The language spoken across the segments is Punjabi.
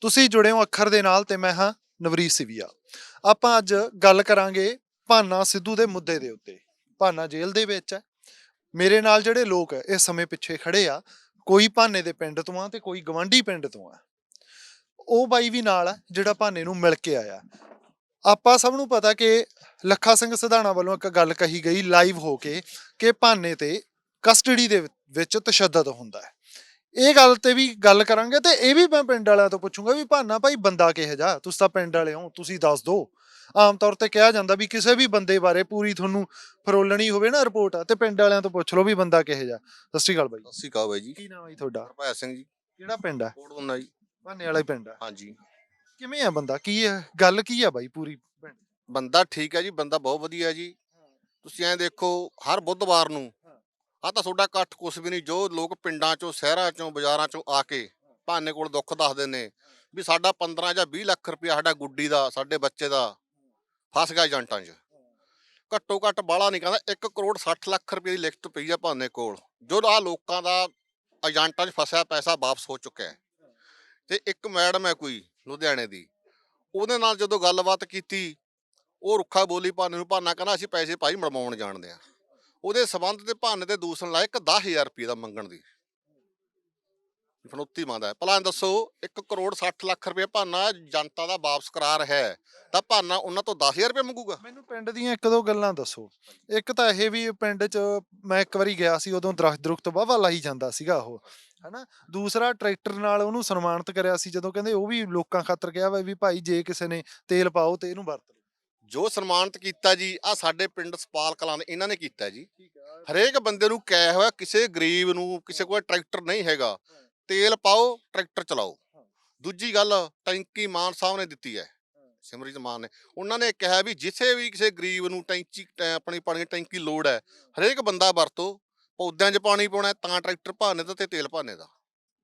ਤੁਸੀਂ ਜੁੜੇ ਹੋ ਅੱਖਰ ਦੇ ਨਾਲ ਤੇ ਮੈਂ ਹਾਂ ਨਵਰੀਤ ਸਿਵੀਆ। ਆਪਾਂ ਅੱਜ ਗੱਲ ਕਰਾਂਗੇ ਭਾਨਾ ਸਿੱਧੂ ਦੇ ਮੁੱਦੇ ਦੇ ਉੱਤੇ। ਭਾਨਾ ਜੇਲ੍ਹ ਦੇ ਵਿੱਚ ਹੈ। ਮੇਰੇ ਨਾਲ ਜਿਹੜੇ ਲੋਕ ਇਸ ਸਮੇਂ ਪਿੱਛੇ ਖੜੇ ਆ। ਕੋਈ ਭਾਨੇ ਦੇ ਪਿੰਡ ਤੋਂ ਆ ਤੇ ਕੋਈ ਗਵਾਂਢੀ ਪਿੰਡ ਤੋਂ ਆ। ਉਹ ਬਾਈ ਵੀ ਨਾਲ ਆ, ਜਿਹੜਾ ਭਾਨੇ ਨੂੰ ਮਿਲ ਕੇ ਆਇਆ। ਆਪਾਂ ਸਭ ਨੂੰ ਪਤਾ ਕਿ ਲੱਖਾ ਸਿੰਘ ਸਿਧਾਣਾ ਵੱਲੋਂ ਇੱਕ ਗੱਲ ਕਹੀ ਗਈ ਲਾਈਵ ਹੋ ਕੇ ਕਿ ਭਾਨੇ ਤੇ ਕਸਟਡੀ ਦੇ ਵਿੱਚ ਤਸ਼ੱਦਦ ਹੁੰਦਾ ਹੈ। ਇਹ ਗੱਲ ਤੇ ਵੀ ਗੱਲ ਕਰਾਂਗੇ ਤੇ ਇਹ ਵੀ ਮੈਂ ਪਿੰਡ ਵਾਲਿਆਂ ਤੋਂ ਪੁੱਛੂੰਗਾ ਵੀ ਭਾਨਾ ਭਾਈ ਬੰਦਾ ਕਿਹੋ ਜਿਹਾ? ਤੁਸੀਂ ਤਾਂ ਪਿੰਡ ਵਾਲੇ ਹੋ ਤੁਸੀਂ ਦੱਸ ਦਿਓ। ਆਮ ਤੌਰ ਤੇ ਕਿਹਾ ਜਾਂਦਾ ਵੀ ਕਿਸੇ ਵੀ ਬੰਦੇ ਬਾਰੇ ਪੂਰੀ ਤੁਹਾਨੂੰ ਫਰੋਲਣੀ ਹੋਵੇ ਨਾ ਰਿਪੋਰਟ ਤੇ ਪਿੰਡ ਵਾਲਿਆਂ ਤੋਂ ਪੁੱਛ ਲਓ ਵੀ ਬੰਦਾ ਕਿਹੋ ਜਿਹਾ। ਸਤਿ ਸ਼੍ਰੀ ਅਕਾਲ ਬਾਈ। ਸਤਿ ਸ਼੍ਰੀ ਅਕਾਲ ਬਾਈ ਜੀ। ਕੀ ਨਾਮ ਹੈ ਜੀ ਤੁਹਾਡਾ? ਹਰਪਾਲ ਸਿੰਘ ਜੀ। ਕਿਹੜਾ ਪਿੰਡ ਹੈ ਕੋਟ ਬੰਨਾ ਜੀ। ਭਾਨੇ ਵਾਲਾ ਹੀ ਪਿੰਡ ਹੈ ਹਾਂਜੀ। ਕਿਵੇਂ ਆ ਬੰਦਾ? ਕੀ ਹੈ? ਗੱਲ ਕੀ ਆ ਬਾਈ ਪੂਰੀ ਬੰਦਾ ਠੀਕ ਹੈ ਜੀ ਬੰਦਾ ਬਹੁਤ ਵਧੀਆ ਜੀ। ਤੁਸੀਂ ਐਂ ਦੇਖੋ ਹਰ ਬੁੱਧਵਾਰ ਨੂੰ ਆ ਤਾਂ ਤੁਹਾਡਾ ਇਕੱਠ ਕੁਛ ਵੀ ਨਹੀਂ, ਜੋ ਲੋਕ ਪਿੰਡਾਂ ਚੋਂ, ਸ਼ਹਿਰਾਂ ਚੋਂ, ਬਾਜ਼ਾਰਾਂ ਚੋਂ ਆ ਕੇ ਭਾਨੇ ਕੋਲ ਦੁੱਖ ਦੱਸਦੇ ਨੇ ਵੀ ਸਾਡਾ 15 ਜਾਂ 20 ਲੱਖ ਰੁਪਇਆ ਸਾਡਾ ਗੁੱਡੀ ਦਾ, ਸਾਡੇ ਬੱਚੇ ਦਾ ਫਸ ਗਿਆ ਏਜੰਟਾਂ 'ਚ। ਘੱਟੋ ਘੱਟ ਬਾਲਾ ਨਹੀਂ ਕਹਿੰਦਾ 1 ਕਰੋੜ 60 ਲੱਖ ਰੁਪਏ ਦੀ ਲਿਖਤ ਪਈ ਆ ਭਾਨੇ ਕੋਲ, ਜੋ ਆ ਲੋਕਾਂ ਦਾ ਏਜੰਟਾਂ 'ਚ ਫਸਿਆ ਪੈਸਾ ਵਾਪਸ ਹੋ ਚੁੱਕਿਆ ਹੈ। ਤੇ ਇੱਕ ਮੈਡਮ ਹੈ ਕੋਈ ਲੁਧਿਆਣੇ ਦੀ, ਉਹਦੇ ਨਾਲ ਜਦੋਂ ਗੱਲਬਾਤ ਕੀਤੀ, ਉਹ ਰੁੱਖਾ ਬੋਲੀ ਭਾਨੇ ਨੂੰ, ਭਾਨਾ ਕਹਿੰਦਾ ਅਸੀਂ ਪੈਸੇ ਭਾਈ ਮੜਵਾਉਣ ਜਾਣਦੇ ਆ ਉਹਦੇ ਸਬੰਧ ਤੇ ਭਾਨੇ ਤੇ ਦੂਸਣ ਲਾਇਕ 10000 ਰੁਪਏ ਦਾ ਮੰਗਣ ਦੀ। ਫਨੋਤੀ ਮੰਗਦਾ ਭਲਾ ਦੱਸੋ 1 ਕਰੋੜ 60 ਲੱਖ ਰੁਪਏ ਭਾਨਾ ਜਨਤਾ ਦਾ ਵਾਪਸ ਕਰਾ ਹੈ, ਤਾਂ ਭਾਨਾ ਉਹਨਾਂ ਤੋਂ 10000 ਰੁਪਏ ਮੰਗੂਗਾ? ਮੈਨੂੰ ਪਿੰਡ ਦੀਆਂ ਇੱਕ ਦੋ ਗੱਲਾਂ ਦੱਸੋ। ਇੱਕ ਤਾਂ ਇਹ ਵੀ ਪਿੰਡ 'ਚ ਮੈਂ ਇੱਕ ਵਾਰੀ ਗਿਆ ਸੀ, ਉਦੋਂ ਦਰਖਤ ਦਰੁਖਤ ਵਾਹਵਾ ਲਾਈ ਜਾਂਦਾ ਸੀਗਾ ਉਹ, ਹਨਾ? ਦੂਸਰਾ ਟਰੈਕਟਰ ਨਾਲ ਉਹਨੂੰ ਸਨਮਾਨਿਤ ਕਰਿਆ ਸੀ, ਜਦੋਂ ਕਹਿੰਦੇ ਉਹ ਵੀ ਲੋਕਾਂ ਖਾਤਰ ਕਿਹਾ ਵਾ ਵੀ ਭਾਈ ਜੇ ਕਿਸੇ ਨੇ ਤੇਲ ਪਾਓ ਤੇ ਇਹਨੂੰ ਵਰਤ ਲਓ। ਜੋ ਸਨਮਾਨਿਤ ਕੀਤਾ ਜੀ ਆ ਸਾਡੇ ਪਿੰਡ ਸਪਾਲ ਕਲਾਂ ਦੇ ਇਹਨਾਂ ਨੇ ਕੀਤਾ ਜੀ। ਹਰੇਕ ਬੰਦੇ ਨੂੰ ਕਿਹਾ ਹੋਇਆ ਕਿਸੇ ਗਰੀਬ ਨੂੰ ਕਿਸੇ ਕੋਲ ਟਰੈਕਟਰ ਨਹੀਂ ਹੈਗਾ ਤੇਲ ਪਾਓ ਟਰੈਕਟਰ ਚਲਾਓ। ਦੂਜੀ ਗੱਲ ਟੈਂਕੀ ਮਾਨ ਸਾਹਿਬ ਨੇ ਦਿੱਤੀ ਹੈ ਸਿਮਰਜੀਤ ਮਾਨ ਨੇ। ਉਹਨਾਂ ਨੇ ਕਿਹਾ ਵੀ ਜਿੱਥੇ ਵੀ ਕਿਸੇ ਗਰੀਬ ਨੂੰ ਟੈਂਕੀ ਆਪਣੀ ਪਾਣੀ ਦੀ ਟੈਂਕੀ ਲੋੜ ਹੈ ਹਰੇਕ ਬੰਦਾ ਵਰਤੋ ਪੌਦਿਆਂ 'ਚ ਪਾਣੀ ਪਾਉਣਾ ਤਾਂ ਟਰੈਕਟਰ ਭਾਨੇ ਦਾ ਤੇ ਤੇਲ ਭਾਨੇ ਦਾ।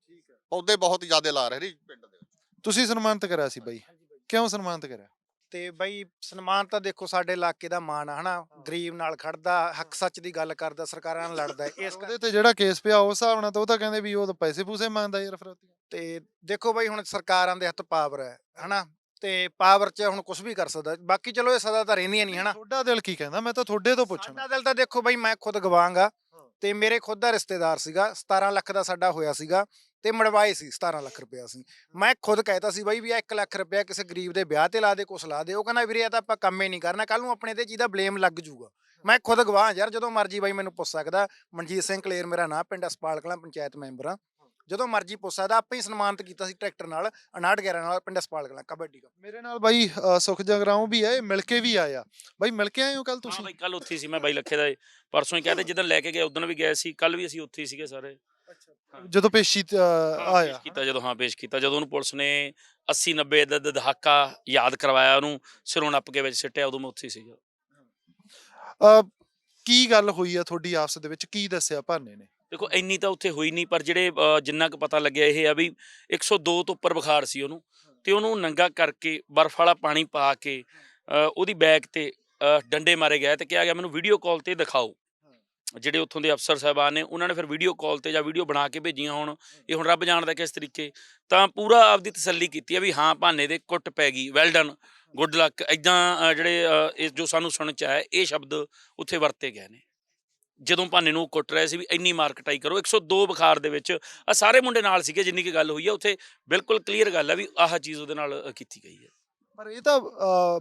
ਠੀਕ ਹੈ। ਪੌਦੇ ਬਹੁਤ ਜ਼ਿਆਦਾ ਲਾ ਰਹੇ ਨੇ ਜੀ ਪਿੰਡ ਦੇ ਵਿੱਚ। ਤੁਸੀਂ ਸਨਮਾਨਿਤ ਕਰਿਆ ਸੀ ਬਾਈ। ਕਿਉਂ ਸਨਮਾਨਿਤ ਕਰਿਆ? ਤੇ ਬਈ ਸਨਮਾਨ ਤਾਂ ਦੇਖੋ ਸਾਡੇ ਇਲਾਕੇ ਦਾ ਮਾਣ ਆ ਹਨਾ? ਗਰੀਬ ਨਾਲ ਖੜਦਾ ਹੱਕ ਸੱਚ ਦੀ ਗੱਲ ਕਰਦਾ ਸਰਕਾਰਾਂ ਨਾਲ ਲੜਦਾ। ਇਸ ਉਹਦੇ ਤੇ ਜਿਹੜਾ ਕੇਸ ਪਿਆ ਉਸ ਹਿਸਾਬ ਨਾਲ ਤਾਂ ਉਹ ਤਾਂ ਕਹਿੰਦੇ ਵੀ ਉਹ ਤਾਂ ਪੈਸੇ ਪੂਸੇ ਮੰਗਦਾ ਯਾਰ ਫਰੋਤੀ ਤੇ ਦੇਖੋ ਬਈ ਹੁਣ ਸਰਕਾਰਾਂ ਦੇ ਹੱਥ ਪਾਵਰ ਹੈ ਹਨਾ? ਤੇ ਪਾਵਰ 'ਚ ਹੁਣ ਕੁਝ ਵੀ ਕਰ ਸਕਦਾ ਬਾਕੀ ਚਲੋ ਇਹ ਸਦਾ ਤਾਂ ਰਹਿੰਦੀਆਂ ਨਹੀਂ ਹਨਾ? ਤੁਹਾਡਾ ਦਿਲ ਕੀ ਕਹਿੰਦਾ? ਮੈਂ ਤਾਂ ਤੁਹਾਡੇ ਤੋਂ ਪੁੱਛਣਾ। ਸਾਡਾ ਦਿਲ ਤਾਂ ਦੇਖੋ ਬਈ ਮੈਂ ਖੁਦ ਗਵਾਂਗਾ। ਤੇ ਮੇਰੇ ਖੁਦ ਦਾ ਰਿਸ਼ਤੇਦਾਰ ਸੀਗਾ 17 ਲੱਖ ਦਾ ਸਾਡਾ ਹੋਇਆ ਸੀਗਾ। ਤੇ ਮੜਵਾਏ ਸੀ 17 ਲੱਖ ਰੁਪਇਆ ਸੀ ਮੈਂ ਖੁਦ ਕਹਿਤਾ ਸੀ ਬਾਈ ਵੀ ਆ 1 ਲੱਖ ਰੁਪਇਆ ਕਿਸੇ ਗਰੀਬ ਦੇ ਵਿਆਹ ਤੇ ਲਾ ਦੇ ਕੁਛ ਲਾ ਦੇ। ਉਹ ਕਹਿੰਦਾ ਵੀਰੇ ਇਹ ਤਾਂ ਆਪਾਂ ਕੰਮ ਹੀ ਨਹੀਂ ਕਰਨਾ ਕੱਲ ਨੂੰ ਆਪਣੇ ਤੇ ਜਿਹਦਾ ਬਲੇਮ ਲੱਗ ਜੂਗਾ। ਮੈਂ ਖੁਦ ਗਵਾਹ ਯਾਰ ਜਦੋਂ ਮਰਜ਼ੀ ਬਾਈ ਮੈਨੂੰ ਪੁੱਛ ਸਕਦਾ ਮਨਜੀਤ ਸਿੰਘ ਕਲੇਰ ਮੇਰਾ ਨਾਂ ਪਿੰਡ ਅਸਪਾਲ ਕਲਾਂ ਪੰਚਾਇਤ ਮੈਂਬਰ ਆ ਜਦੋਂ ਮਰਜ਼ੀ ਪੁੱਛ ਸਕਦਾ ਆਪੇ ਹੀ ਸਨਮਾਨਿਤ ਕੀਤਾ ਸੀ ਟਰੈਕਟਰ ਨਾਲ 59 11 ਨਾਲ ਪਿੰਡ ਅਸਪਾਲ ਕਲਾਂ ਕਬੱਡੀ ਕੱਪ ਮੇਰੇ ਨਾਲ ਬਾਈ ਸੁਖ ਜਗਰਾਉਂ ਵੀ ਹੈ ਇਹ ਮਿਲ ਕੇ ਵੀ ਆਇਆ ਬਾਈ ਮਿਲ ਕੇ ਆਏ ਹੋ ਕੱਲ ਹਾਂ ਤੁਸੀਂ? ਬਾਈ ਕੱਲ ਉੱਥੇ ਹੀ ਸੀ ਮੈਂ ਬਾਈ ਲੱਖੇ ਦਾ ਪਰਸੋਂ ਹੀ ਕਹਿੰਦੇ ਜਦੋਂ ਲੈ ਕੇ ਗਏ ਉਦੋਂ ਵੀ ਗਏ ਸੀ ਕੱਲ ਵੀ ਅਸੀਂ ਉੱਥੇ ਹੀ ਸੀਗੇ ਸਾਰੇ। ਜਦੋਂ ਪੇਸ਼ੀ ਅ, ਆਇਆ ਪੇਸ਼ ਕੀਤਾ ਜਦੋਂ ਹਾਂ ਪੇਸ਼ ਕੀਤਾ। ਜਦੋਂ ਉਹਨੂੰ ਪੁਲਿਸ ਨੇ 80 90 ਦਾ ਦ- ਦਹਾਕਾ ਯਾਦ ਕਰਵਾਇਆ ਉਹਨੂੰ ਸਿਰੋਂ ਨੱਪ ਕੇ ਵਿੱਚ ਸਿੱਟਿਆ ਉਦੋਂ ਮੈਂ ਉੱਥੇ ਹੀ ਸੀਗਾ। ਅ, ਕੀ ਗੱਲ ਹੋਈ ਆ ਤੁਹਾਡੀ ਆਪਸ ਦੇ ਵਿੱਚ? ਕੀ ਦੱਸਿਆ ਭਾਨੇ ਨੇ? ਦੇਖੋ ਇੰਨੀ ਤਾਂ ਉੱਥੇ ਹੋਈ ਨਹੀਂ ਪਰ ਜਿਹੜੇ ਅ, ਜਿੰਨਾ ਕੁ ਪਤਾ ਲੱਗਿਆ ਇਹ ਆ ਵੀ 102 ਤੋਂ ਉੱਪਰ ਬੁਖਾਰ ਸੀ ਉਹਨੂੰ। ਤੇ ਉਹਨੂੰ ਨੰਗਾ ਕਰਕੇ ਬਰਫ਼ ਵਾਲਾ ਪਾਣੀ ਪਾ ਕੇ ਅ, ਉਹਦੀ ਬੈਕ ਤੇ ਅ, ਡੰਡੇ ਮਾਰੇ ਗਏ ਤੇ ਕਿਹਾ ਗਿਆ ਮੈਨੂੰ ਵੀਡੀਓ ਕਾਲ ਤੇ ਦਿਖਾਓ। ਜਿਹੜੇ ਉੱਥੋਂ ਦੇ ਅਫਸਰ ਸਾਹਿਬਾਨ ਨੇ, ਉਹਨਾਂ ਨੇ ਫਿਰ ਵੀਡੀਓ ਕਾਲ ਤੇ ਜਾਂ ਵੀਡੀਓ ਬਣਾ ਕੇ ਭੇਜੀਆਂ ਹੁਣ, ਇਹ ਹੁਣ ਰੱਬ ਜਾਣਦਾ ਕਿਸ ਤਰੀਕੇ। ਤਾਂ ਪੂਰਾ ਆਪਦੀ ਤਸੱਲੀ ਕੀਤੀ ਹੈ ਵੀ ਹਾਂ, ਭਾਨੇ ਦੇ ਕੁੱਟ ਪੈ ਗਈ ਵੈਲ ਡਨ ਗੁੱਡ ਲੱਕ ਇਦਾਂ ਜਿਹੜੇ ਇਹ ਜੋ ਸਾਨੂੰ ਸੁਣ ਚ ਆਇਆ, ਇਹ ਸ਼ਬਦ ਉੱਥੇ ਵਰਤੇ ਗਏ ਨੇ। ਜਦੋਂ ਭਾਨੇ ਨੂੰ ਕੁੱਟ ਰਹੇ ਸੀ ਵੀ ਇੰਨੀ ਮਾਰ ਕਟਾਈ ਕਰੋ 102 ਬੁਖਾਰ ਦੇ ਵਿੱਚ ਆ ਸਾਰੇ ਮੁੰਡੇ ਨਾਲ ਸੀਗੇ, ਜਿੰਨੀ ਕੀ ਗੱਲ ਹੋਈ ਹੈ ਉੱਥੇ ਬਿਲਕੁਲ ਕਲੀਅਰ ਗੱਲ ਆ ਵੀ ਆਹ ਚੀਜ਼ ਉਹਦੇ ਨਾਲ ਕੀਤੀ ਗਈ ਹੈ। ਪਰ ਇਹ ਤਾਂ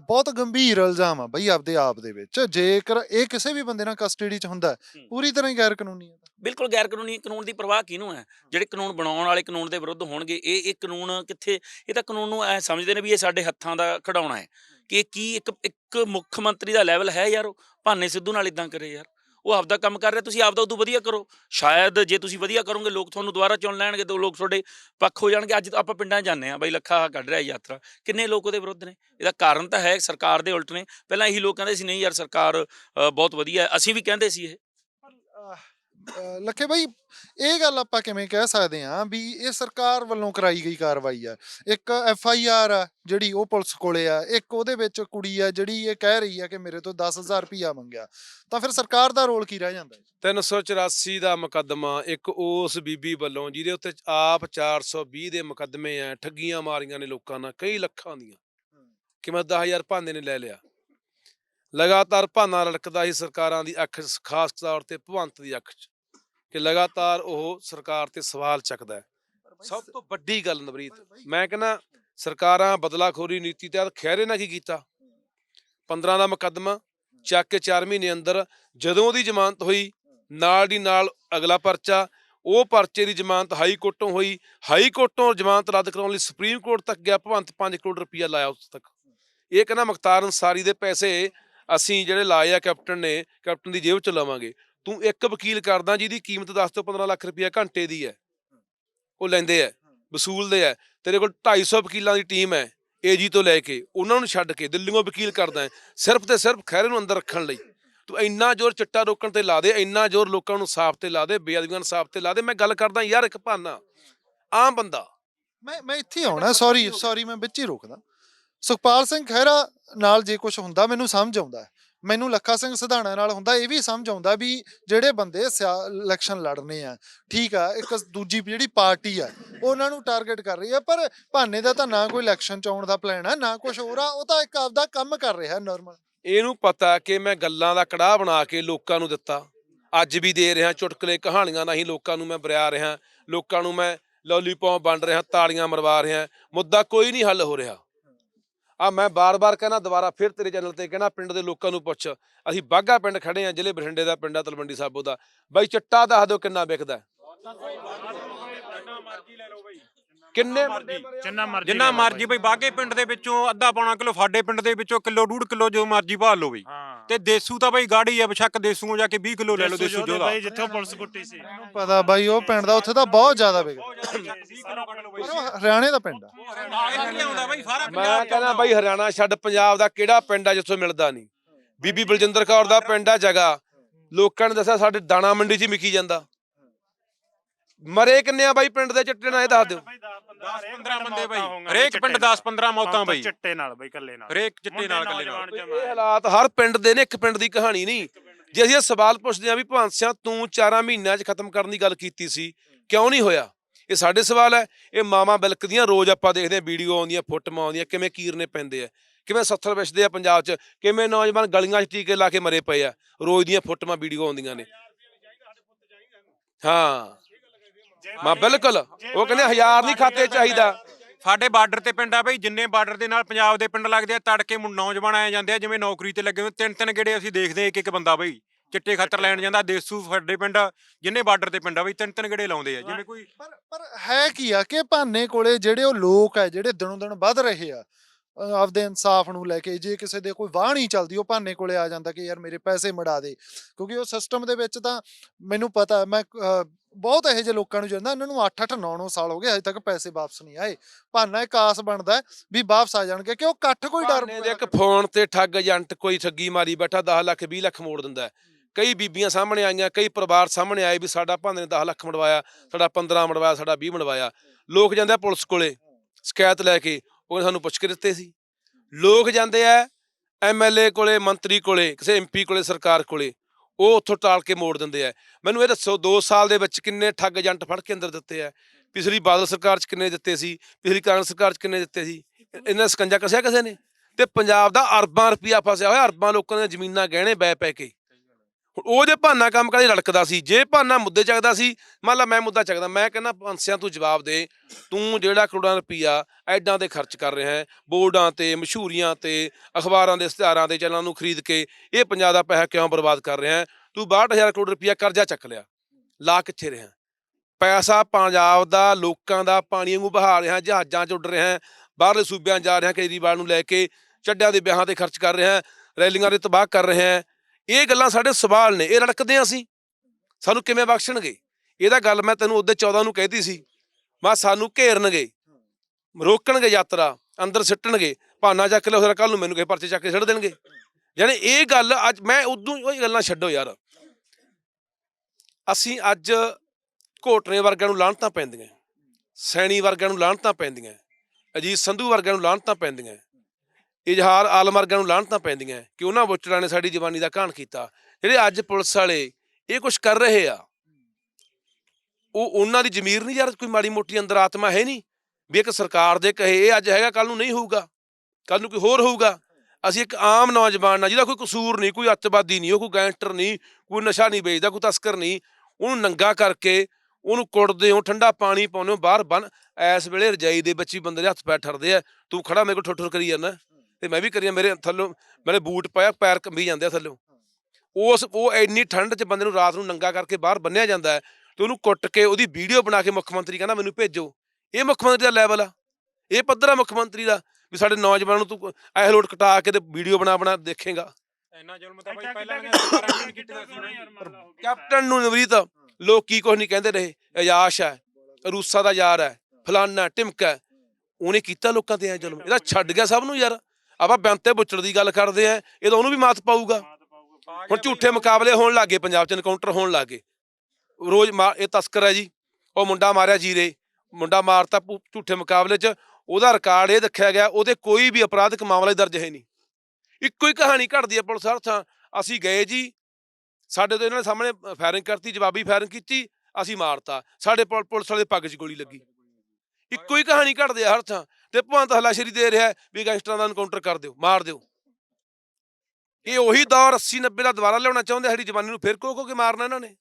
ਬਹੁਤ ਗੰਭੀਰ ਇਲਜ਼ਾਮ ਆ ਬਈ ਆਪਦੇ ਆਪ ਦੇ ਵਿੱਚ। ਜੇਕਰ ਇਹ ਕਿਸੇ ਵੀ ਬੰਦੇ ਨਾਲ ਕਸਟਡੀ 'ਚ ਹੁੰਦਾ ਹੈ, ਹੂੰ। ਪੂਰੀ ਤਰ੍ਹਾਂ ਹੀ ਗੈਰ ਕਾਨੂੰਨੀ ਹੈ ਬਿਲਕੁਲ ਗੈਰ ਕਾਨੂੰਨੀ ਕਾਨੂੰਨ ਦੀ ਪਰਵਾਹ ਕਿਹਨੂੰ ਹੈ? ਜਿਹੜੇ ਕਾਨੂੰਨ ਬਣਾਉਣ ਵਾਲੇ ਕਾਨੂੰਨ ਦੇ ਵਿਰੁੱਧ ਹੋਣਗੇ ਇਹ ਇਹ ਕਾਨੂੰਨ ਕਿੱਥੇ ਇਹ ਤਾਂ ਕਾਨੂੰਨ ਨੂੰ ਐ ਸਮਝਦੇ ਨੇ ਵੀ ਇਹ ਸਾਡੇ ਹੱਥਾਂ ਦਾ ਖਡਾਉਣਾ ਹੈ ਕਿ ਕੀ ਇੱਕ ਇੱਕ ਮੁੱਖ ਮੰਤਰੀ ਦਾ ਲੈਵਲ ਹੈ ਯਾਰ ਉਹ? ਭਾਨੇ ਸਿੱਧੂ ਨਾਲ ਇਦਾਂ ਕਰੇ ਯਾਰ। ਉਹ ਆਪਦਾ ਕੰਮ ਕਰ ਰਿਹਾ, ਤੁਸੀਂ ਆਪਦਾ ਉਦੋਂ ਵਧੀਆ ਕਰੋ। ਸ਼ਾਇਦ ਜੇ ਤੁਸੀਂ ਵਧੀਆ ਕਰੋਗੇ, ਲੋਕ ਤੁਹਾਨੂੰ ਦੁਬਾਰਾ ਚੁਣ ਲੈਣਗੇ ਤੇ ਲੋਕ ਤੁਹਾਡੇ ਪੱਖ ਹੋ ਜਾਣਗੇ। ਅੱਜ ਤਾਂ ਆਪਾਂ ਪਿੰਡਾਂ 'ਚ ਜਾਂਦੇ ਆ ਬਈ ਲੱਖਾ ਕੱਢ ਰਿਹਾ ਯਾਤਰਾ। ਕਿੰਨੇ ਲੋਕ ਉਹਦੇ ਵਿਰੁੱਧ ਨੇ? ਇਹਦਾ ਕਾਰਨ ਤਾਂ ਹੈ, ਸਰਕਾਰ ਦੇ ਉਲਟ ਨੇ। ਪਹਿਲਾਂ ਇਹੀ ਲੋਕ ਕਹਿੰਦੇ ਸੀ, ਨਹੀਂ ਯਾਰ, ਸਰਕਾਰ ਬਹੁਤ ਵਧੀਆ ਅਸੀਂ ਵੀ ਕਹਿੰਦੇ ਸੀ ਇਹ। ਲੱਖੇ ਬਾਈ ਇਹ ਗੱਲ ਆਪਾਂ ਕਿਵੇਂ ਕਹਿ ਸਕਦੇ ਹਾਂ ਵੀ ਇਹ ਸਰਕਾਰ ਵੱਲੋਂ ਕਰਾਈ ਗਈ ਕਾਰਵਾਈ ਆ। ਇੱਕ ਐਫ ਆਈ ਆਰ ਆ ਜਿਹੜੀ ਉਹ ਪੁਲਿਸ ਕੋਲੇ ਆ ਇੱਕ ਉਹਦੇ ਵਿੱਚ ਕੁੜੀ ਆ ਜਿਹੜੀ ਇਹ ਕਹਿ ਰਹੀ ਆ ਕਿ ਮੇਰੇ ਤੋਂ 10000 ਰੁਪਇਆ ਮੰਗਿਆ। ਤਾਂ ਫਿਰ ਸਰਕਾਰ ਦਾ ਰੋਲ ਕੀ ਰਹਿ ਜਾਂਦਾ ਹੈ 384 ਦਾ ਮੁਕੱਦਮਾ ਇੱਕ ਉਸ ਬੀਬੀ ਵੱਲੋਂ ਜਿਹਦੇ ਉੱਤੇ ਆਪ 420 ਦੇ ਮੁਕੱਦਮੇ ਆ ਠੱਗੀਆਂ ਮਾਰੀਆਂ ਨੇ ਲੋਕਾਂ ਨਾਲ ਕਈ ਲੱਖਾਂ ਦੀਆਂ। ਕਿਵੇਂ 10000 ਭਾਨੇ ਨੇ ਲੈ ਲਿਆ। ਲਗਾਤਾਰ ਭਾਨਾ ਰੜਕਦਾ ਹੀ ਸਰਕਾਰਾਂ ਦੀ ਅੱਖ ਖਾਸ ਤੌਰ ਤੇ ਭਵੰਤ ਦੀ ਅੱਖ 'ਚ। ਕਿ ਲਗਾਤਾਰ ਉਹ ਸਰਕਾਰ ਤੇ ਸਵਾਲ ਚੱਕਦਾ ਹੈ। ਸਭ ਤੋਂ ਵੱਡੀ ਗੱਲ ਨਵਰੀਤ ਮੈਂ ਕਹਿੰਦਾ ਸਰਕਾਰਾਂ ਬਦਲਾਖੋਰੀ ਨੀਤੀ ਤਹਿਤ ਖਹਿਰੇ ਨਾਲ ਕੀ ਕੀਤਾ? 15 ਦਾ ਮੁਕੱਦਮਾ ਚੱਕ ਕੇ 4 ਮਹੀਨੇ ਅੰਦਰ ਜਦੋਂ ਉਹਦੀ ਜ਼ਮਾਨਤ ਹੋਈ ਨਾਲ ਦੀ ਨਾਲ ਅਗਲਾ ਪਰਚਾ ਉਹ ਪਰਚੇ ਦੀ ਜ਼ਮਾਨਤ ਹਾਈ ਕੋਰਟੋਂ ਹੋਈ ਹਾਈ ਕੋਰਟੋਂ ਜ਼ਮਾਨਤ ਰੱਦ ਕਰਾਉਣ ਲਈ ਸੁਪਰੀਮ ਕੋਰਟ ਤੱਕ ਗਿਆ ਭਵੰਤ 5 ਕਰੋੜ ਰੁਪਇਆ ਲਾਇਆ ਉਸ ਤੱਕ। ਇਹ ਕਹਿੰਦਾ ਮੁਖਤਾਰ ਅਨਸਾਰੀ ਦੇ ਪੈਸੇ ਅਸੀਂ ਜਿਹੜੇ ਲਾਏ ਆ ਕੈਪਟਨ ਨੇ ਕੈਪਟਨ ਦੀ ਜੇਬ ਚ ਲਵਾਂਗੇ। ਤੂੰ ਇੱਕ ਵਕੀਲ ਕਰਦਾ ਜਿਹਦੀ ਕੀਮਤ 10 ਤੋਂ 15 ਲੱਖ ਰੁਪਇਆ ਘੰਟੇ ਦੀ ਹੈ। ਉਹ ਲੈਂਦੇ ਆ ਵਸੂਲਦੇ ਆ ਤੇਰੇ ਕੋਲ 250 ਵਕੀਲਾਂ ਦੀ ਟੀਮ ਹੈ ਏਜੀ ਤੋਂ ਲੈ ਕੇ ਉਹਨਾਂ ਨੂੰ ਛੱਡ ਕੇ ਦਿੱਲੀੋਂ ਵਕੀਲ ਕਰਦਾ ਹੈ ਸਿਰਫ ਤੇ ਸਿਰਫ ਖੈਰੇ ਨੂੰ ਅੰਦਰ ਰੱਖਣ ਲਈ। ਤੂੰ ਇੰਨਾ ਜ਼ੋਰ ਚਿੱਟਾ ਰੋਕਣ ਤੇ ਲਾ ਦੇ ਇੰਨਾ ਜ਼ੋਰ ਲੋਕਾਂ ਨੂੰ ਸਾਫ਼ ਤੇ ਲਾ ਦੇ ਬੇਅਦਬੀਆਂ ਨੂੰ ਸਾਫ਼ ਤੇ ਲਾ ਦੇ ਮੈਂ ਗੱਲ ਕਰਦਾ ਯਾਰ ਇੱਕ ਭਾਨਾ ਆਮ ਬੰਦਾ। ਮੈਂ ਮੈਂ ਇੱਥੇ ਆਉਣਾ ਸੌਰੀ ਸੌਰੀ ਮੈਂ ਵਿੱਚ ਹੀ ਰੋਕਦਾ। ਸੁਖਪਾਲ ਸਿੰਘ ਖਹਿਰਾ ਨਾਲ ਜੇ ਕੁਝ ਹੁੰਦਾ ਮੈਨੂੰ ਸਮਝ ਆਉਂਦਾ। ਮੈਨੂੰ ਲੱਖਾ ਸਿੰਘ ਸਿਧਾਣਾ ਨਾਲ ਹੁੰਦਾ, ਇਹ ਵੀ ਸਮਝ ਆਉਂਦਾ ਵੀ ਜਿਹੜੇ ਬੰਦੇ ਇਲੈਕਸ਼ਨ ਲੜਨੇ ਆ, ਠੀਕ ਆ, ਇੱਕ ਦੂਜੀ ਜਿਹੜੀ ਪਾਰਟੀ ਆ ਉਹ ਉਹਨਾਂ ਨੂੰ ਟਾਰਗੇਟ ਕਰ ਰਹੀ ਆ, ਪਰ ਭਾਨੇ ਦਾ ਤਾਂ ਨਾ ਕੋਈ ਇਲੈਕਸ਼ਨ ਚ ਆਉਣ ਦਾ ਪਲਾਨ ਆ, ਨਾ ਕੁਝ ਹੋਰ ਆ, ਉਹ ਤਾਂ ਇੱਕ ਆਪਦਾ ਕੰਮ ਕਰ ਰਿਹਾ ਨਾਰਮਲ ਇਹਨੂੰ ਪਤਾ ਕਿ ਮੈਂ ਗੱਲਾਂ ਦਾ ਕੜਾਹ ਬਣਾ ਕੇ ਲੋਕਾਂ ਨੂੰ ਦਿੱਤਾ। ਅੱਜ ਵੀ ਦੇ ਰਿਹਾ, ਚੁਟਕਲੇ ਕਹਾਣੀਆਂ ਨਹੀਂ ਲੋਕਾਂ ਨੂੰ ਮੈਂ ਬਰਿਆ ਰਿਹਾ, ਲੋਕਾਂ ਨੂੰ ਮੈਂ ਲੋਲੀਪੌਪ ਬਣ ਰਿਹਾ, ਤਾੜੀਆਂ ਮਰਵਾ ਰਿਹਾ, ਮੁੱਦਾ ਕੋਈ ਨਹੀਂ ਹੱਲ ਹੋ ਰਿਹਾ। ਆ ਮੈਂ ਬਾਰ-ਬਾਰ ਕਹਿਣਾ ਦੁਬਾਰਾ ਫਿਰ ਤੇਰੇ ਚੈਨਲ ਤੇ ਕਹਿਣਾ ਪਿੰਡ ਦੇ ਲੋਕਾਂ ਨੂੰ ਪੁੱਛ। ਅਸੀਂ ਬਾਗਾ ਪਿੰਡ ਖੜੇ ਆ ਜ਼ਿਲ੍ਹੇ ਬਠਿੰਡੇ ਦਾ ਪਿੰਡ ਆ ਤਲਵੰਡੀ ਸਾਬੋ ਦਾ। ਬਾਈ ਚਿੱਟਾ ਦੱਸ ਦਿਓ ਕਿੰਨਾ ਵਿਕਦਾ? ਕਿੰਨੇ? ਜਿੰਨਾ ਮਰਜ਼ੀ ਜਿੰਨਾ ਮਰਜ਼ੀ ਬਈ। ਬਾਗੇ ਪਿੰਡ ਦੇ ਵਿੱਚੋਂ ਅੱਧਾ ਪੌਣਾ ਕਿਲੋ ਸਾਡੇ ਪਿੰਡ ਦੇ ਵਿੱਚੋਂ ਕਿਲੋ ਡੂਢ ਕਿਲੋ ਜੋ ਮਰਜ਼ੀ ਭਾਲ ਲਓ ਬਈ। ਹਾਂ। ਤੇ ਦੇਸੂ ਤਾਂ ਬਈ ਗਾੜੀ ਆ ਬਸ਼ੱਕ ਦੇਸੂੋਂ ਜਾ ਕੇ 20 ਕਿਲੋ ਲੈ ਲਓ ਦੇਸੂ ਜੋ ਦਾ ਬਾਈ ਜਿੱਥੋਂ ਪੁਲਿਸ ਕੁੱਟੀ ਸੀ। ਪਤਾ ਬਾਈ ਉਹ ਪਿੰਡ ਦਾ ਉੱਥੇ ਤਾਂ ਬਹੁਤ ਜ਼ਿਆਦਾ ਵਿਕਦਾ 20 ਕਿਲੋ ਕੱਢ ਲਓ ਬਈ। ਪਰ ਉਹ ਹਰਿਆਣੇ ਦਾ ਪਿੰਡ ਆ। ਨਹੀਂ ਆਉਂਦਾ ਬਈ ਸਾਰਾ ਮੈਂ ਕਹਿੰਦਾ ਬਾਈ ਹਰਿਆਣਾ ਛੱਡ ਪੰਜਾਬ ਦਾ ਕਿਹੜਾ ਪਿੰਡ ਆ ਜਿੱਥੋਂ ਮਿਲਦਾ ਨਹੀਂ? ਬੀਬੀ ਬਲਜਿੰਦਰ ਕੌਰ ਦਾ ਪਿੰਡ ਆ ਜਗਾ। ਲੋਕਾਂ ਨੇ ਦੱਸਿਆ ਸਾਡੇ ਦਾਣਾ ਮੰਡੀ 'ਚ ਹੀ ਮਿਕੀ ਜਾਂਦਾ। ਮਰੇ ਕਿੰਨੇ ਆ ਬਾਈ ਪਿੰਡ ਦੇ ਚਿੱਟੇ ਨਾਲ ਇਹ ਦੱਸ ਦਿਓ। 10 15 ਬੰਦੇ ਬਈ ਹਰੇਕ ਪਿੰਡ 10 15 ਮੌਤਾਂ ਬਈ। ਚਿੱਟੇ ਨਾਲ ਬਈ ਕੱਲੇ ਨਾਲ। ਹਰੇਕ ਚਿੱਟੇ ਨਾਲ ਕੱਲੇ ਨਾਲ। ਇਹ ਹਾਲਾਤ ਹਰ ਪਿੰਡ ਦੇ ਨੇ ਇੱਕ ਪਿੰਡ ਦੀ ਕਹਾਣੀ ਨਹੀਂ। ਜੇ ਅਸੀਂ ਇਹ ਸਵਾਲ ਪੁੱਛਦੇ ਆ ਵੀ ਭਾਂਤ ਸਿਆਂ ਤੂੰ 4 ਮਹੀਨਿਆਂ 'ਚ ਖਤਮ ਕਰਨ ਦੀ ਗੱਲ ਕੀਤੀ ਸੀ ਕਿਉਂ ਨਹੀਂ ਹੋਇਆ? ਇਹ ਸਾਡੇ ਸਵਾਲ ਹੈ। ਇਹ ਮਾਮਾ ਬਿਲਕਦੀਆਂ ਰੋਜ਼ ਆਪਾਂ ਦੇਖਦੇ ਆ ਵੀਡੀਓ ਆਉਂਦੀਆਂ ਫੋਟੋਆਂ ਆਉਂਦੀਆਂ ਕਿਵੇਂ ਕੀਰਨੇ ਪੈਂਦੇ ਆ। ਕਿਵੇਂ ਸੱਥਰ ਵਿਛਦੇ ਆ ਪੰਜਾਬ 'ਚ ਕਿਵੇਂ ਨੌਜਵਾਨ ਗਲੀਆਂ 'ਚ ਟੀਕੇ ਲਾ ਕੇ ਮਰੇ ਪਏ ਆ। ਰੋਜ਼ ਦੀਆਂ ਫੋਟੋਆਂ ਵੀਡੀਓ ਆਉਂਦੀਆਂ ਨੇ। ਹਾਂ। ਮਾ ਬਿਲਕੁਲ ਉਹ ਕਹਿੰਦੇ ਹਜ਼ਾਰ ਨਹੀਂ ਖਾਤੇ ਚਾਹੀਦਾ। ਸਾਡੇ ਬਾਰਡਰ ਤੇ ਪਿੰਡ ਆ ਬਈ ਜਿੰਨੇ ਬਾਰਡਰ ਦੇ ਨਾਲ ਪੰਜਾਬ ਦੇ ਪਿੰਡ ਲੱਗਦੇ ਆ ਤੜਕੇ ਮੁੰ- ਨੌਜਵਾਨ ਆਏ ਜਾਂਦੇ ਆ ਜਿਵੇਂ ਨੌਕਰੀ ਤੇ ਲੱਗੇ ਹੋਏ ਤਿੰਨ ਤਿੰਨ ਗੇੜੇ ਅਸੀਂ ਦੇਖਦੇ ਆ ਇੱਕ ਇੱਕ ਬੰਦਾ ਬਈ ਚਿੱਟੇ ਖਾਤਰ ਲੈਣ ਜਾਂਦਾ ਦੇਸੂ ਸਾਡੇ ਪਿੰਡ ਜਿੰਨੇ ਬਾਰਡਰ ਤੇ ਪਿੰਡ ਆ ਬਈ ਤਿੰਨ ਤਿੰਨ ਗੇੜੇ ਲਾਉਂਦੇ ਆ ਜਿਵੇਂ ਕੋਈ ਪਰ ਪਰ ਹੈ ਕੀ ਆ ਕਿ ਭਾਨੇ ਕੋਲੇ ਜਿਹੜੇ ਉਹ ਲੋਕ ਆ ਜਿਹੜੇ ਦਿਨੋਂ ਦਿਨ ਵੱਧ ਰਹੇ ਆ ਆਪਦੇ ਇਨਸਾਫ ਨੂੰ ਲੈ ਕੇ ਜੇ ਕਿਸੇ ਦੇ ਕੋਈ ਵਾਹ ਨਹੀਂ ਚੱਲਦੀ ਉਹ ਭਾਨੇ ਕੋਲੇ ਆ ਜਾਂਦਾ ਕਿ ਯਾਰ ਮੇਰੇ ਪੈਸੇ ਮੜਾ ਦੇ। ਕਿਉਂਕਿ ਉਹ ਸਿਸਟਮ ਦੇ ਵਿੱਚ ਤਾਂ ਮੈਨੂੰ ਪਤਾ ਮੈਂ ਬਹੁਤ ਇਹੋ ਜਿਹੇ ਲੋਕਾਂ ਨੂੰ ਜਾਂਦਾ ਇਹਨਾਂ ਨੂੰ 8 8 9 9 ਸਾਲ ਹੋ ਗਏ ਅਜੇ ਤੱਕ ਪੈਸੇ ਵਾਪਸ ਨਹੀਂ ਆਏ। ਭਾਨਾ ਇੱਕ ਆਸ ਬਣਦਾ ਵੀ ਵਾਪਸ ਆ ਜਾਣਗੇ ਕਿ ਉਹ ਇਕੱਠ ਕੋਈ ਡਰ ਦੇ ਇੱਕ ਫੋਨ ਤੇ ਠੱਗ ਏਜੰਟ ਕੋਈ ਠੱਗੀ ਮਾਰੀ ਬੈਠਾ 10 ਲੱਖ 20 ਲੱਖ ਮੋੜ ਦਿੰਦਾ। ਕਈ ਬੀਬੀਆਂ ਸਾਹਮਣੇ ਆਈਆਂ ਕਈ ਪਰਿਵਾਰ ਸਾਹਮਣੇ ਆਏ ਵੀ ਸਾਡਾ ਭਾਨੇ ਨੇ 10 ਲੱਖ ਮੜਵਾਇਆ ਸਾਡਾ 15 ਮੜਵਾਇਆ ਸਾਡਾ 20 ਮੜਵਾਇਆ। ਲੋਕ ਜਾਂਦੇ ਪੁਲਿਸ ਕੋਲੇ ਸ਼ਿਕਾਇਤ ਲੈ ਕੇ ਉਹਨੇ ਸਾਨੂੰ ਪੁੱਛ ਕੇ ਦਿੱਤੇ ਸੀ। ਲੋਕ ਜਾਂਦੇ ਆ ਐਮਐਲਏ ਕੋਲੇ, ਮੰਤਰੀ ਕੋਲੇ, ਕਿਸੇ ਐਮਪੀ ਕੋਲੇ, ਸਰਕਾਰ ਕੋਲੇ, ਉਹ ਉੱਥੋਂ ਟਾਲ ਕੇ ਮੋੜ ਦਿੰਦੇ ਆ। ਮੈਨੂੰ ਇਹ ਦੱਸੋ 2 ਸਾਲ ਦੇ ਵਿੱਚ ਕਿੰਨੇ ਠੱਗ ਏਜੰਟ ਫੜ ਕੇ ਅੰਦਰ ਦਿੱਤੇ ਆ? ਪਿਛਲੀ ਬਾਦਲ ਸਰਕਾਰ 'ਚ ਕਿੰਨੇ ਦਿੱਤੇ ਸੀ? ਪਿਛਲੀ ਕਾਂਗਰਸ ਸਰਕਾਰ 'ਚ ਕਿੰਨੇ ਦਿੱਤੇ ਸੀ? ਇਹਨਾਂ ਸਕੰਜਾ ਕਸਿਆ ਕਿਸੇ ਨੇ? ਤੇ ਪੰਜਾਬ ਦਾ ਅਰਬਾਂ ਰੁਪਇਆ ਫਸਿਆ ਹੋਇਆ, ਅਰਬਾਂ ਲੋਕਾਂ ਦੀਆਂ ਜ਼ਮੀਨਾਂ ਗਹਿਣੇ ਬੈ ਪੈ ਕੇ। ਉਹ ਜੇ ਭਾਨਾ ਕੰਮ ਕਦੇ ਰੜਕਦਾ ਸੀ, ਜੇ ਭਾਨਾ ਮੁੱਦੇ ਚੱਕਦਾ ਸੀ, ਮੰਨ ਲਾ ਮੈਂ ਮੁੱਦਾ ਚੱਕਦਾ, ਮੈਂ ਕਹਿੰਦਾ ਪੰਸਿਆਂ ਤੂੰ ਜਵਾਬ ਦੇ, ਤੂੰ ਜਿਹੜਾ ਕਰੋੜਾਂ ਰੁਪਈਆ ਐਡਾਂ ਤੇ ਖਰਚ ਕਰ ਰਿਹਾ ਹੈ, ਬੋਰਡਾਂ ਤੇ, ਮਸ਼ਹੂਰੀਆਂ ਤੇ, ਅਖਬਾਰਾਂ ਦੇ ਇਸ਼ਤਿਹਾਰਾਂ ਤੇ ਚੈਨਲਾਂ ਨੂੰ ਖਰੀਦ ਕੇ ਇਹ ਪੰਜਾਬ ਦਾ ਪੈਸਾ ਕਿਉਂ ਬਰਬਾਦ ਕਰ ਰਿਹਾ ਹੈ? ਤੂੰ 62000 ਕਰੋੜ ਰੁਪਈਆ ਕਰਜ਼ਾ ਚੱਕ ਲਿਆ, ਲਾ ਕਿੱਥੇ ਰਿਹਾ ਪੈਸਾ ਪੰਜਾਬ ਦਾ, ਲੋਕਾਂ ਦਾ ਪਾਣੀ ਵਾਂਗੂ ਬਹਾ ਰਿਹਾ ਜਹਾਜ਼ਾਂ 'ਚ ਉੱਡ ਰਿਹਾ ਬਾਹਰਲੇ ਸੂਬਿਆਂ 'ਚ ਜਾ ਰਿਹਾ ਕੇਜਰੀਵਾਲ ਨੂੰ ਲੈ ਕੇ, ਚੱਡਿਆਂ ਦੇ ਵਿਆਹਾਂ ਤੇ ਖਰਚ ਕਰ ਰਿਹਾ ਰੈਲੀਆਂ ਦੇ ਤਬਾਹ ਕਰ ਰਿਹਾ ਇਹ ਗੱਲਾਂ ਸਾਡੇ ਸਵਾਲ ਨੇ, ਇਹ ਰੜਕਦੇ ਹਾਂ ਅਸੀਂ। ਸਾਨੂੰ ਕਿਵੇਂ ਬਖਸ਼ਣਗੇ? ਇਹਦਾ ਗੱਲ ਮੈਂ ਤੈਨੂੰ ਉਹਦੇ 14 ਨੂੰ ਕਹਿਤੀ ਸੀ। ਮੈਂ ਸਾਨੂੰ ਘੇਰਨਗੇ, ਰੋਕਣਗੇ ਯਾਤਰਾ, ਅੰਦਰ ਸਿੱਟਣਗੇ, ਭਾਨਾ ਚੱਕ ਲਿਆ, ਫਿਰ ਕੱਲ ਨੂੰ ਮੈਨੂੰ ਕਿਸੇ ਪਰਚੇ ਚੱਕ ਕੇ ਛੱਡ ਦੇਣਗੇ। ਯਾਨੀ ਇਹ ਗੱਲ ਅੱਜ ਮੈਂ ਉਦੋਂ ਉਹ ਗੱਲਾਂ ਛੱਡੋ ਯਾਰ। ਅਸੀਂ ਅੱਜ ਘੋਟਣੇ ਵਰਗਿਆਂ ਨੂੰ ਲਾਹਣਤਾਂ ਪੈਂਦੀਆਂ, ਸੈਣੀ ਵਰਗਿਆਂ ਨੂੰ ਲਾਹਣਤਾਂ ਪੈਂਦੀਆਂ, ਅਜੀਤ ਸੰਧੂ ਵਰਗਿਆਂ ਨੂੰ ਲਾਹਣਤਾਂ ਪੈਂਦੀਆਂ। ਇਜ਼ਹਾਰ ਆਲਮ ਵਰਗਿਆਂ ਨੂੰ ਲਾਹਣਤਾਂ ਪੈਂਦੀਆਂ ਕਿ ਉਹਨਾਂ ਬੁੱਚੜਾਂ ਨੇ ਸਾਡੀ ਜਵਾਨੀ ਦਾ ਘਾਣ ਕੀਤਾ। ਜਿਹੜੇ ਅੱਜ ਪੁਲਿਸ ਵਾਲੇ ਇਹ ਕੁਝ ਕਰ ਰਹੇ ਆ, ਉਹ ਉਹਨਾਂ ਦੀ ਜ਼ਮੀਰ ਨਹੀਂ ਯਾਰ, ਕੋਈ ਮਾੜੀ ਮੋਟੀ ਅੰਦਰ ਆਤਮਾ ਹੈ ਨਹੀਂ। ਵੀ ਇੱਕ ਸਰਕਾਰ ਦੇ ਕਹੇ, ਇਹ ਅੱਜ ਹੈਗਾ ਕੱਲ ਨੂੰ ਨਹੀਂ ਹੋਊਗਾ। ਕੱਲ ਨੂੰ ਕੋਈ ਹੋਰ ਹੋਊਗਾ। ਅਸੀਂ ਇੱਕ ਆਮ ਨੌਜਵਾਨ ਆ, ਜਿਹਦਾ ਕੋਈ ਕਸੂਰ ਨਹੀਂ, ਕੋਈ ਅੱਤਵਾਦੀ ਨਹੀਂ, ਉਹ ਕੋਈ ਗੈਂਗਸਟਰ ਨਹੀਂ, ਕੋਈ ਨਸ਼ਾ ਨਹੀਂ ਵੇਚਦਾ, ਕੋਈ ਤਸਕਰ ਨਹੀਂ। ਉਹਨੂੰ ਨੰਗਾ ਕਰਕੇ ਉਹਨੂੰ ਕੁੱਟਦੇ ਹੋ, ਠੰਡਾ ਪਾਣੀ ਪਾਉਂਦੇ ਹੋ, ਬਾਹਰ ਬਨ। ਐਸ ਵੇਲੇ ਰਜਾਈ ਦੇ ਬੱਚੀ ਬੰਦੇ ਦੇ ਹੱਥ ਪੈਰ ਠਰਦੇ ਆ। ਤੂੰ ਖੜਾ ਮੇਰੇ ਕੋਲ, ਠੁੱਠੁਰ ਕਰੀ ਜਾਂਦਾ ਤੇ ਮੈਂ ਵੀ ਕਰੀਆ ਮੇਰੇ ਥੱਲੋਂ ਮੇਰੇ ਬੂਟ ਪਾਇਆ ਪੈਰ ਕੰਬੀ ਜਾਂਦੇ ਆ ਥੱਲੋਂ। ਉਸ ਉਹ ਇੰਨੀ ਠੰਡ 'ਚ ਬੰਦੇ ਨੂੰ ਰਾਤ ਨੂੰ ਨੰਗਾ ਕਰਕੇ ਬਾਹਰ ਬੰਨਿਆ ਜਾਂਦਾ ਹੈ ਤੇ ਉਹਨੂੰ ਕੁੱਟ ਕੇ ਉਹਦੀ ਵੀਡੀਓ ਬਣਾ ਕੇ ਮੁੱਖ ਮੰਤਰੀ ਕਹਿੰਦਾ ਮੈਨੂੰ ਭੇਜੋ। ਇਹ ਮੁੱਖ ਮੰਤਰੀ ਦਾ ਲੈਵਲ ਆ। ਇਹ ਪੱਧਰ ਆ ਮੁੱਖ ਮੰਤਰੀ ਦਾ ਵੀ ਸਾਡੇ ਨੌਜਵਾਨਾਂ ਨੂੰ ਤੂੰ ਐ ਲੋਟ ਕਟਾ ਕੇ ਤੇ ਵੀਡੀਓ ਬਣਾ ਬਣਾ ਦੇਖੇਗਾ। ਇੰਨਾ ਜ਼ੁਲਮ ਤਾਂ ਬਾਈ ਪਹਿਲਾਂ ਸਰਕਾਰਾਂ ਨੇ ਨਹੀਂ ਕੀਤਾ? ਸੀ? ਕੈਪਟਨ ਨੂੰ ਨਵਰੀਤ ਲੋਕ ਕੀ ਕੁਝ ਨਹੀਂ ਕਹਿੰਦੇ ਰਹੇ ਅਯਾਸ਼ ਹੈ ਰੂਸਾ ਦਾ ਯਾਰ ਹੈ ਫਲਾਨਾ ਟਿਮਕਾ ਹੈ। ਉਹਨੇ ਕੀਤਾ ਲੋਕਾਂ ਤੇ ਐ ਜ਼ੁਲਮ। ਇਹਦਾ ਛੱਡ ਗਿਆ ਸਭ ਨੂੰ ਯਾਰ। ਆਪਾਂ ਬੰਤੇ ਬੁੱਚੜ ਦੀ ਗੱਲ ਕਰਦੇ ਆ ਇਹ ਤਾਂ ਉਹਨੂੰ ਵੀ ਮਾਤ ਪਾਊਗਾ। ਹੁਣ ਝੂਠੇ ਮੁਕਾਬਲੇ ਹੋਣ ਲੱਗੇ ਪੰਜਾਬ 'ਚ ਐਨਕਾਊਂਟਰ ਹੋਣ ਲੱਗੇ। ਰੋਜ਼ ਇਹ ਤਸਕਰ ਹੈ ਜੀ। ਉਹ ਮੁੰਡਾ ਮਾਰਿਆ ਜੀਰੇ। ਮੁੰਡਾ ਮਾਰਤਾ ਝੂਠੇ ਮੁਕਾਬਲੇ 'ਚ। ਉਹਦਾ ਰਿਕਾਰਡ ਇਹ ਰੱਖਿਆ ਗਿਆ ਉਹਦੇ ਕੋਈ ਵੀ ਅਪਰਾਧਿਕ ਮਾਮਲਾ ਹੀ ਦਰਜ ਹੈ ਨਹੀਂ। ਇੱਕੋ ਹੀ ਕਹਾਣੀ ਘੜਦੀ ਹੈ ਪੁਲਿਸ ਹਰ ਥਾਂ। ਅਸੀਂ ਗਏ ਜੀ। ਸਾਡੇ ਤੋਂ ਇਹਨਾਂ ਨੇ ਸਾਹਮਣੇ ਫਾਇਰਿੰਗ ਕਰਤੀ ਜਵਾਬੀ ਫਾਇਰਿੰਗ ਕੀਤੀ। ਅਸੀਂ ਮਾਰਤਾ। ਸਾਡੇ ਪੁਲ- ਪੁਲਿਸ ਵਾਲੇ ਦੇ ਪੱਗ 'ਚ ਗੋਲੀ ਲੱਗੀ। ਇੱਕੋ ਹੀ ਕਹਾਣੀ ਘੜਦੇ ਆ ਹਰ ਥਾਂ। ਤੇ ਭਵੰਤ ਹਲਾਸ਼ਰੀ ਦੇ ਰਿਹਾ ਵੀ ਗੈਂਗਸਟਰਾਂ ਦਾ ਐਨਕਾਊਂਟਰ ਕਰ ਦਿਓ, ਮਾਰ ਦਿਓ। ਇਹ ਉਹੀ ਦੌਰ 80 90 ਦਾ ਦੁਬਾਰਾ ਲਿਆਉਣਾ ਚਾਹੁੰਦੇ ਸਾਡੀ ਜਵਾਨੀ ਨੂੰ ਫਿਰ ਕੋ ਕੋ ਕੇ ਮਾਰਨਾ ਇਹਨਾਂ ਨੇ?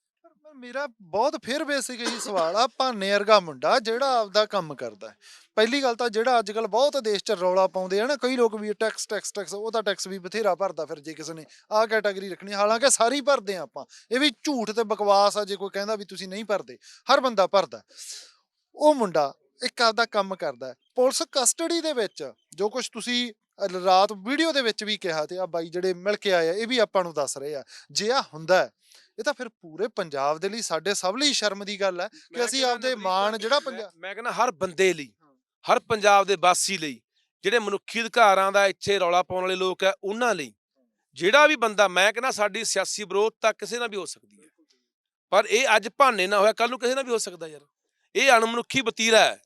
ਮੇਰਾ ਬਹੁਤ ਫਿਰ ਬੇਸਿਕ ਇਹੀ ਸਵਾਲ ਆ, ਭਾਨੇ ਵਰਗਾ ਮੁੰਡਾ ਜਿਹੜਾ ਆਪਦਾ ਕੰਮ ਕਰਦਾ ਪਹਿਲੀ ਗੱਲ ਤਾਂ ਜਿਹੜਾ ਅੱਜ ਕੱਲ ਬਹੁਤ ਦੇਸ਼ 'ਚ ਰੌਲਾ ਪਾਉਂਦੇ ਆ ਨਾ, ਕਈ ਲੋਕ ਵੀ ਟੈਕਸ ਟੈਕਸ ਟੈਕਸ ਉਹਦਾ ਟੈਕਸ ਵੀ ਬਥੇਰਾ ਭਰਦਾ ਫਿਰ ਜੇ ਕਿਸੇ ਨੇ, ਆਹ ਕੈਟਾਗਰੀ ਰੱਖਣੀ ਹਾਲਾਂਕਿ ਸਾਰੀ ਭਰਦੇ ਆ ਆਪਾਂ, ਇਹ ਵੀ ਝੂਠ ਤੇ ਬਕਵਾਸ ਆ, ਜੇ ਕੋਈ ਕਹਿੰਦਾ ਵੀ ਤੁਸੀਂ ਨਹੀਂ ਭਰਦੇ, ਹਰ ਬੰਦਾ ਭਰਦਾ। ਉਹ ਮੁੰਡਾ ਇੱਕ ਆਪਦਾ ਕੰਮ ਕਰਦਾ ਹੈ। ਪੁਲਿਸ ਕਸਟਡੀ ਦੇ ਵਿੱਚ ਜੋ ਕੁਝ ਤੁਸੀਂ ਰਾਤ ਵੀਡੀਓ ਦੇ ਵਿੱਚ ਵੀ ਕਿਹਾ ਤੇ ਆ ਬਾਈ ਜਿਹੜੇ ਮਿਲ ਕੇ ਆਏ ਆ ਇਹ ਵੀ ਆਪਾਂ ਨੂੰ ਦੱਸ ਰਹੇ ਆ। ਜੇ ਆ ਹੁੰਦਾ ਹੈ, ਇਹ ਤਾਂ ਫਿਰ ਪੂਰੇ ਪੰਜਾਬ ਦੇ ਲਈ ਸਾਡੇ ਸਭ ਲਈ ਸ਼ਰਮ ਦੀ ਗੱਲ ਹੈ ਕਿ ਅਸੀਂ ਆਪਦੇ ਮਾਣ ਜਿਹੜਾ ਪੰਜਾਬ ਮੈਂ ਕਹਿੰਦਾ ਹਰ ਬੰਦੇ ਲਈ ਹਰ ਪੰਜਾਬ ਦੇ ਵਾਸੀ ਲਈ ਜਿਹੜੇ ਮਨੁੱਖੀ ਅਧਿਕਾਰਾਂ ਦਾ ਇੱਥੇ ਰੌਲਾ ਪਾਉਣ ਵਾਲੇ ਲੋਕ ਹੈ ਉਹਨਾਂ ਲਈ ਜਿਹੜਾ ਵੀ ਬੰਦਾ ਮੈਂ ਕਹਿੰਦਾ ਸਾਡੀ ਸਿਆਸੀ ਵਿਰੋਧਤਾ ਕਿਸੇ ਨਾਲ ਵੀ ਹੋ ਸਕਦੀ ਹੈ। ਪਰ ਇਹ ਅੱਜ ਭਾਨੇ ਨਾ ਹੋਇਆ ਕੱਲ ਨੂੰ ਕਿਸੇ ਨਾਲ ਵੀ ਹੋ ਸਕਦਾ ਯਾਰ। ਇਹ ਅਣਮਨੁੱਖੀ ਵਤੀਰਾ ਹੈ।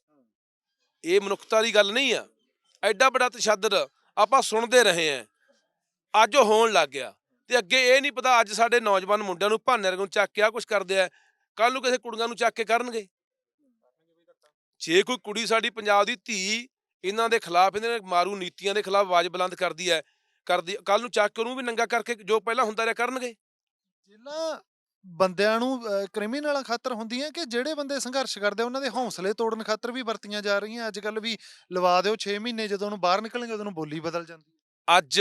ਇਹ ਮਨੁੱਖਤਾ ਦੀ ਗੱਲ ਨਹੀਂ ਆ। ਐਡਾ ਬੜਾ ਤਸ਼ੱਦਦ ਆਪਾਂ ਸੁਣਦੇ ਰਹੇ ਆ ਅੱਜ ਉਹ ਹੋਣ ਲੱਗ ਗਿਆ ਤੇ ਅੱਗੇ ਇਹ ਨਹੀਂ ਪਤਾ ਅੱਜ ਸਾਡੇ ਨੌਜਵਾਨ ਮੁੰਡਿਆਂ ਨੂੰ ਭਾਨੇ ਨੂੰ ਚੱਕ ਕੇ ਆ ਕੁਝ ਕਰਦੇ ਆ। ਕੱਲ ਨੂੰ ਕਿਸੇ ਕੁੜੀਆਂ ਨੂੰ ਚੱਕ ਕੇ ਕਰਨਗੇ। ਜੇ ਕੋਈ ਕੁੜੀ ਸਾਡੀ ਪੰਜਾਬ ਦੀ ਧੀ ਇਹਨਾਂ ਦੇ ਖਿਲਾਫ, ਇਹਨਾਂ ਦੇ ਮਾਰੂ ਨੀਤੀਆਂ ਦੇ ਖਿਲਾਫ ਆਵਾਜ਼ ਬੁਲੰਦ ਕਰਦੀ ਹੈ, ਕਰਦੀ ਕੱਲ ਨੂੰ ਚੱਕ ਕੇ ਉਹਨੂੰ ਵੀ ਨੰਗਾ ਕਰਕੇ ਜੋ ਪਹਿਲਾਂ ਹੁੰਦਾ ਰਿਹਾ ਕਰਨਗੇ। ਜੇਲਾਂ ਬੰਦਿਆਂ ਨੂੰ ਕ੍ਰਿਮੀਨਲਾਂ ਖਾਤਰ ਹੁੰਦੀਆਂ ਕਿ ਜਿਹੜੇ ਬੰਦੇ ਸੰਘਰਸ਼ ਕਰਦੇ ਆ, ਉਹਨਾਂ ਦੇ ਹੌਸਲੇ ਤੋੜਨ ਖਾਤਰ ਵੀ ਵਰਤੀਆਂ ਜਾ ਰਹੀਆਂ। ਅੱਜ ਕੱਲ ਵੀ ਲਵਾ ਦਿਓ 6 ਮਹੀਨੇ ਜਦੋਂ ਉਹਨੂੰ ਬਾਹਰ ਨਿਕਲਣਗੇ ਉਦੋਂ ਨੂੰ ਬੋਲੀ ਬਦਲ ਜਾਂਦੀ ਹੈ। ਅੱਜ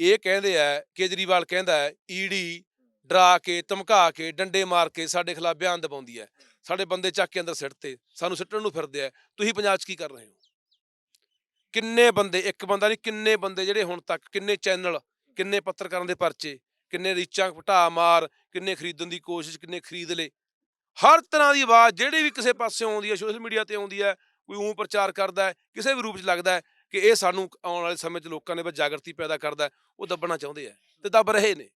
ਇਹ ਕਹਿੰਦੇ ਆ ਕੇਜਰੀਵਾਲ ਕਹਿੰਦਾ ਹੈ ਈਡੀ ਡਰਾ ਕੇ ਧਮਕਾ ਕੇ ਡੰਡੇ ਮਾਰ ਕੇ ਸਾਡੇ ਖਿਲਾਫ ਬਿਆਨ ਦਬਾਉਂਦੀ ਹੈ। ਸਾਡੇ ਬੰਦੇ ਚੱਕ ਕੇ ਅੰਦਰ ਸਿੱਟਤੇ ਸਾਨੂੰ ਸਿੱਟਣ ਨੂੰ ਫਿਰਦੇ ਆ। ਤੁਸੀਂ ਪੰਜਾਬ 'ਚ ਕੀ ਕਰ ਰਹੇ ਹੋ? ਕਿੰਨੇ ਬੰਦੇ ਇੱਕ ਬੰਦਾ ਨਹੀਂ ਕਿੰਨੇ ਬੰਦੇ ਜਿਹੜੇ ਹੁਣ ਤੱਕ ਕਿੰਨੇ ਚੈਨਲ ਕਿੰਨੇ ਪੱਤਰਕਾਰਾਂ ਦੇ ਪਰਚੇ ਕਿੰਨੇ ਰੀਚਾਂ ਘਟਾ ਮਾਰ, ਕਿੰਨੇ ਖਰੀਦਣ ਦੀ ਕੋਸ਼ਿਸ਼, ਕਿੰਨੇ ਖਰੀਦ ਲਏ। ਹਰ ਤਰ੍ਹਾਂ ਦੀ ਆਵਾਜ਼ ਜਿਹੜੀ ਵੀ ਕਿਸੇ ਪਾਸੇ ਆਉਂਦੀ ਹੈ ਸੋਸ਼ਲ ਮੀਡੀਆ ਤੇ ਆਉਂਦੀ ਹੈ, ਕੋਈ ਊਂ ਪ੍ਰਚਾਰ ਕਰਦਾ ਹੈ, ਕਿਸੇ ਵੀ ਰੂਪ 'ਚ ਲੱਗਦਾ ਹੈ ਕਿ ਇਹ ਸਾਨੂੰ ਆਉਣ ਵਾਲੇ ਸਮੇਂ 'ਚ ਲੋਕਾਂ ਦੇ ਵਿੱਚ ਜਾਗਰਤੀ ਪੈਦਾ ਕਰਦਾ ਉਹ ਦੱਬਣਾ ਚਾਹੁੰਦੇ ਆ ਤੇ ਦੱਬ ਰਹੇ ਨੇ।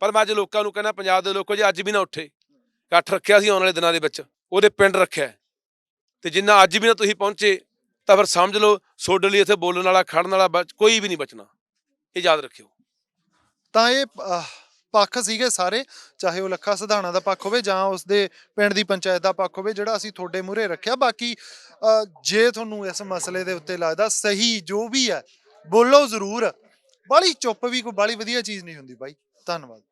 ਪਰ ਮੈਂ ਅੱਜ ਲੋਕਾਂ ਨੂੰ ਕਹਿੰਦਾ, ਪੰਜਾਬ ਦੇ ਲੋਕੋ ਜੇ, ਅੱਜ ਵੀ ਨਾ ਉੱਠੇ। ਇਕੱਠ ਰੱਖਿਆ ਸੀ ਆਉਣ ਵਾਲੇ ਦਿਨਾਂ ਦੇ ਵਿੱਚ, ਉਹਦੇ ਪਿੰਡ ਰੱਖਿਆ ਹੈ। ਤੇ ਜਿੰਨਾ ਅੱਜ ਵੀ ਨਾ ਤੁਸੀਂ ਪਹੁੰਚੇ, ਤਾਂ ਫਿਰ ਸਮਝ ਲਓ, ਤੁਹਾਡੇ ਲਈ ਇੱਥੇ ਬੋਲਣ ਵਾਲਾ, ਖੜਨ ਵਾਲਾ ਬਚ- ਕੋਈ ਵੀ ਨਹੀਂ ਬਚਣਾ। ਇਹ ਯਾਦ ਰੱਖਿਓ। ਤਾਂ ਇਹ ਪੱਖ ਸੀਗੇ ਸਾਰੇ, ਚਾਹੇ ਉਹ ਲੱਖਾ ਸਿਧਾਣਾ ਦਾ ਪੱਖ ਹੋਵੇ ਜਾਂ ਉਸਦੇ ਪਿੰਡ ਦੀ ਪੰਚਾਇਤ ਦਾ ਪੱਖ ਹੋਵੇ, ਜਿਹੜਾ ਅਸੀਂ ਤੁਹਾਡੇ ਮੂਹਰੇ ਰੱਖਿਆ। ਬਾਕੀ ਜੇ ਤੁਹਾਨੂੰ ਇਸ ਮਸਲੇ ਦੇ ਉੱਤੇ ਲੱਗਦਾ ਸਹੀ ਜੋ ਵੀ ਹੈ, ਬੋਲੋ ਜ਼ਰੂਰ। ਬਾਲੀ ਚੁੱਪ ਵੀ ਕੋਈ ਬਾਲੀ ਵਧੀਆ ਚੀਜ਼ ਨਹੀਂ ਹੁੰਦੀ ਬਾਈ। ਧੰਨਵਾਦ।